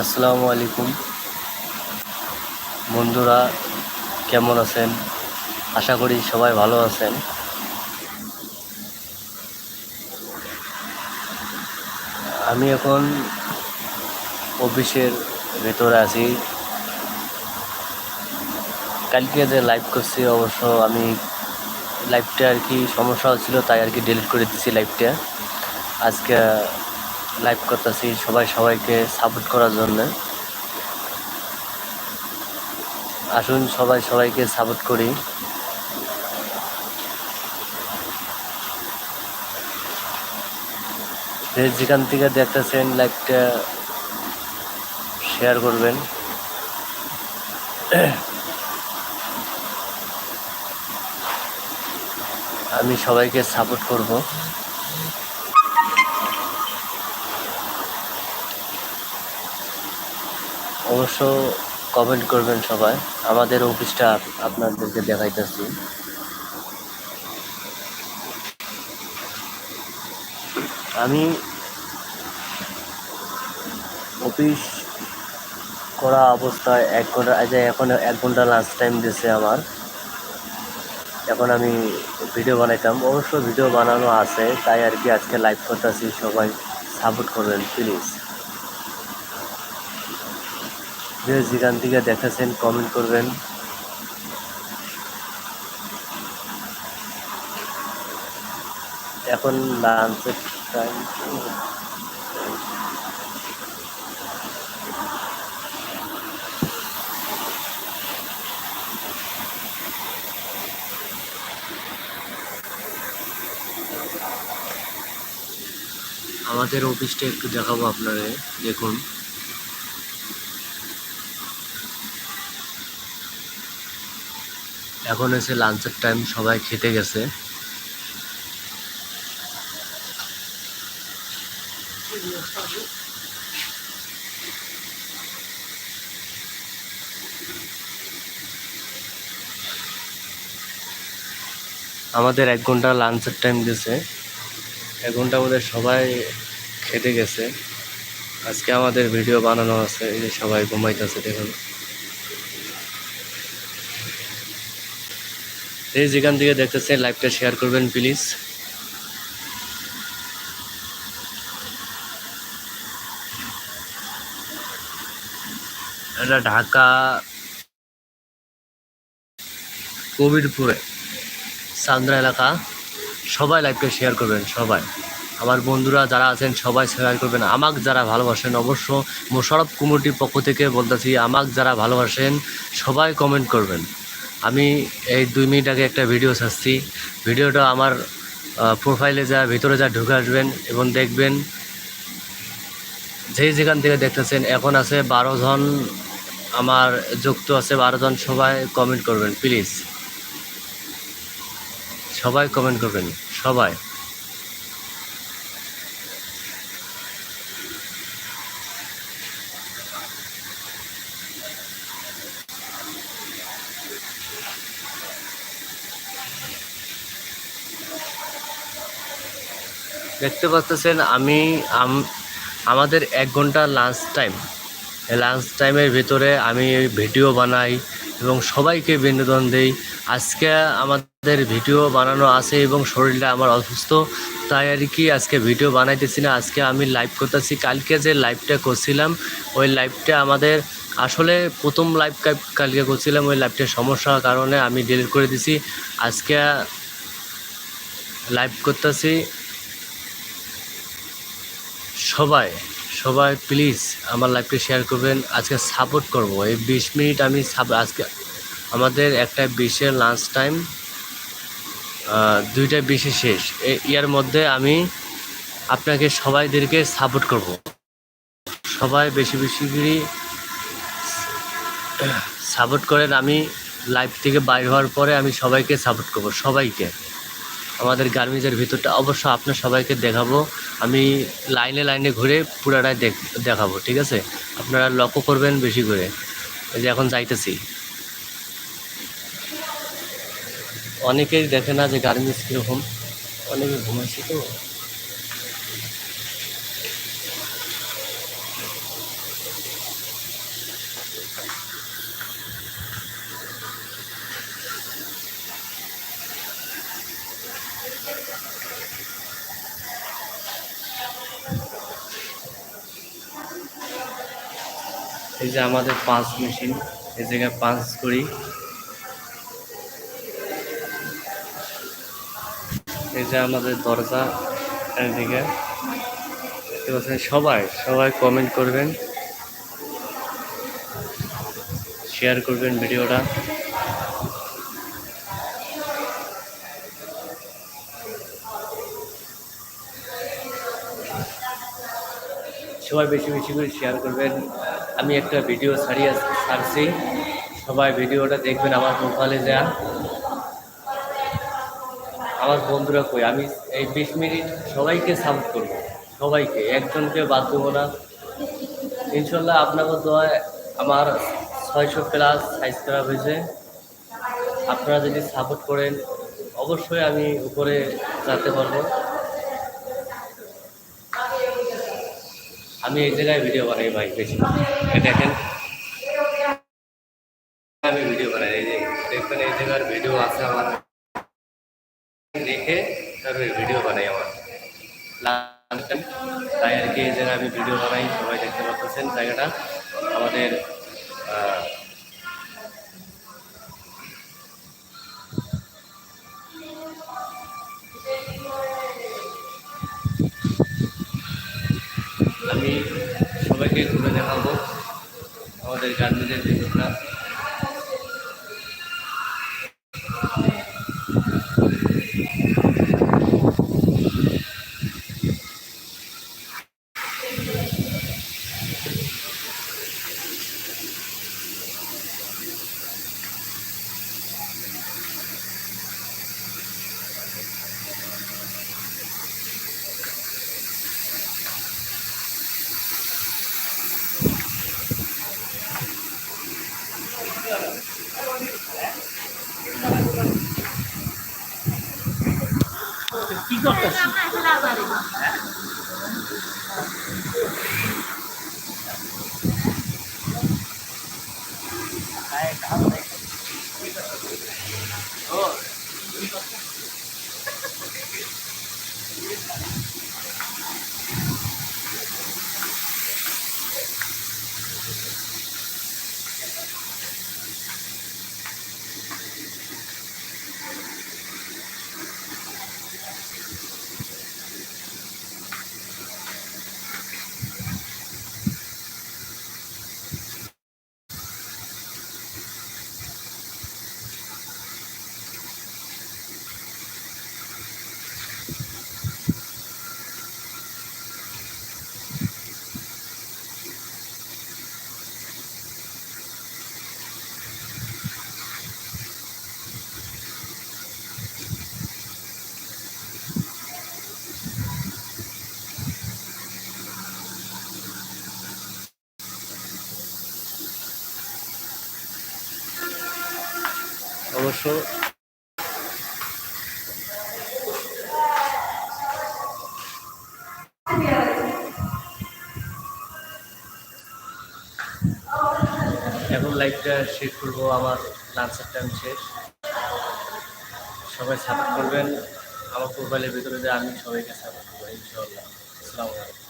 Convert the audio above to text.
আসসালামু আলাইকুম। বন্ধুরা, কেমন আছেন? আশা করি সবাই ভালো আছেন। আমি এখন অফিসের ভেতরে আছি। কালকে যে লাইভ করছি, অবশ্য আমি লাইভটা আর কি সমস্যা হচ্ছিল, তাই আর কি ডিলিট করে দিছি লাইভটা আজকে লাইভ করতেছি, সবাই সবাইকে সাপোর্ট করার জন্য। আসুন, সবাই সবাইকে সাপোর্ট করি। যেখান থেকে দেখতেছেন লাইভটা শেয়ার করবেন। আমি সবাইকে সাপোর্ট করব। অবশ্য কমেন্ট করবেন সবাই। আমাদের অফিসটা আপনাদেরকে দেখাইতেছি। আমি অফিস করা অবস্থায় এক ঘণ্টা আজ এখন এক ঘণ্টা লাঞ্চ টাইম দিয়েছে আমার। এখন আমি ভিডিও বানাইতাম। অবশ্য ভিডিও বানানো আছে, তাই আর কি আজকে লাইভ করতেছি। সবাই সাপোর্ট করবেন প্লিজ যে যেখান থেকে দেখেছেন কমেন্ট করবেন। এখন লাঞ্চের টাইম আমাদের অফিসটা একটু দেখাবো আপনারা দেখুন। এখন এসে লাঞ্চের টাইম সবাই খেতে গেছে। আমাদের এক ঘণ্টা লাঞ্চের টাইম দিয়েছে এক ঘণ্টা আমাদের সবাই খেতে গেছে। আজকে আমাদের ভিডিও বানানো আছে, এই যে সবাই ঘুমাইতেছে, দেখুন। এই যেখান থেকে দেখতেছেন লাইভটা শেয়ার করবেন প্লিজ এটা ঢাকা, কবিরপুরে চান্দ্রা এলাকা। সবাই লাইভটা শেয়ার করবেন, সবাই। আমার বন্ধুরা যারা আছেন, সবাই শেয়ার করবেন। আমাক যারা ভালোবাসেন, অবশ্য মোশারফ কমিটির পক্ষ থেকে বলতেছি, আমাক যারা ভালোবাসেন, সবাই কমেন্ট করবেন। আমি এই দুই মিনিট আগে একটা ভিডিও ছাড়ছি। ভিডিওটা আমার প্রোফাইলে যা, ভিতরে যা ঢুকে আসবেন এবং দেখবেন, যেই যেখান থেকে দেখতেছেন, এখন আছে বারো জন আমার যুক্ত আছে, বারো জন সবাই কমেন্ট করবেন প্লিজ সবাই কমেন্ট করবেন, সবাই। দেখতে পাচ্ছেন আমি আমাদের এক ঘণ্টা লাঞ্চ টাইম লাঞ্চ টাইমের ভিতরে আমি ভিডিও বানাই এবং সবাইকে বিনোদন দেই। আজকে আমাদের ভিডিও বানানো আছে এবং শরীরটা আমার অসুস্থ, তাই আর কি আজকে ভিডিও বানাইতেছি না। আজকে আমি লাইভ করতেছি। কালকে যে লাইভটা করছিলাম, ওই লাইভটা আমাদের আসলে প্রথম লাইভ কালকে করছিলাম, ওই লাইভটার সমস্যার কারণে আমি ডিলিট করে দিছি। আজকে লাইভ করতেছি। সবাই সবাই প্লিজ আমার লাইভটা শেয়ার করবেন। আজকে সাপোর্ট করব। এই বিশ মিনিট আমি আজকে আমাদের একটা বিশের লাঞ্চ টাইম দুইটা বিশে শেষ। ইয়ার মধ্যে আমি আপনাকে সবাইদেরকে সাপোর্ট করব। সবাই বেশি বেশি করে সাপোর্ট করেন। আমি লাইভ থেকে বাইর হওয়ার পরে আমি সবাইকে সাপোর্ট করব, সবাইকে। আমাদের গার্মেন্টসের ভিতরটা অবশ্য আপনার সবাইকে দেখাবো। আমি লাইনে লাইনে ঘুরে পুরাটাই দেখ, দেখাবো, ঠিক আছে? আপনারা লক্ষ্য করবেন বেশি করে। এই যে এখন যাইতেছি। অনেকেই দেখে না যে গার্মেন্টস কীরকম। অনেকে ঘুমাইছে তো। এই যে আমাদের পাঁচ মেশিন, এই জায়গায় পাঁচ করি। এই যে আমাদের দরজা এদিকে। সবাই সবাই কমেন্ট করবেন। শেয়ার করবেন ভিডিওটা। সবাই বেশি বেশি করে শেয়ার করবেন। আমি একটা ভিডিও ছাড়িয়ে ছাড়ছি। সবাই ভিডিওটা দেখবেন, আমার প্রোফাইলে যা আমার বন্ধুরা কই? আমি এই বিশ মিনিট সবাইকে সাপোর্ট করব, সবাইকে, একজনকে বাদ দেবো না। ইনশাল্লাহ আপনাদের দোয়ায় আমার ছয়শো প্লাস সাইজ সাবস্ক্রাইব হয়েছে। আপনারা যদি সাপোর্ট করেন, অবশ্যই আমি উপরে যেতে পারব। আমি এই জায়গায় ভিডিও বানাই ভাই, বেশি দেখেন। আমি ভিডিও বানাই, এই যে দেখবেন এই জায়গার ভিডিও আছে আমার। দেখে তারপরে ভিডিও বানাই আমার। তাই আর কি এই জায়গায় আমি ভিডিও বানাই, সবাই দেখতে পাচ্ছেন জায়গাটা। আমাদের সবাইকে তুলে দেখাবো। আমাদের গার্মেন্টের ভিডিওটা কি করতেছি? অবশ্য। এখন লাইভটা শেষ করব, আমার লাঞ্চের টাইম শেষ। সবাই সাপোর্ট করবেন। আমার প্রোফাইলের ভিতরে যে আমি সবাইকে সাপোর্ট করব ইনশাল্লাহ আসসালামু আলাইকুম।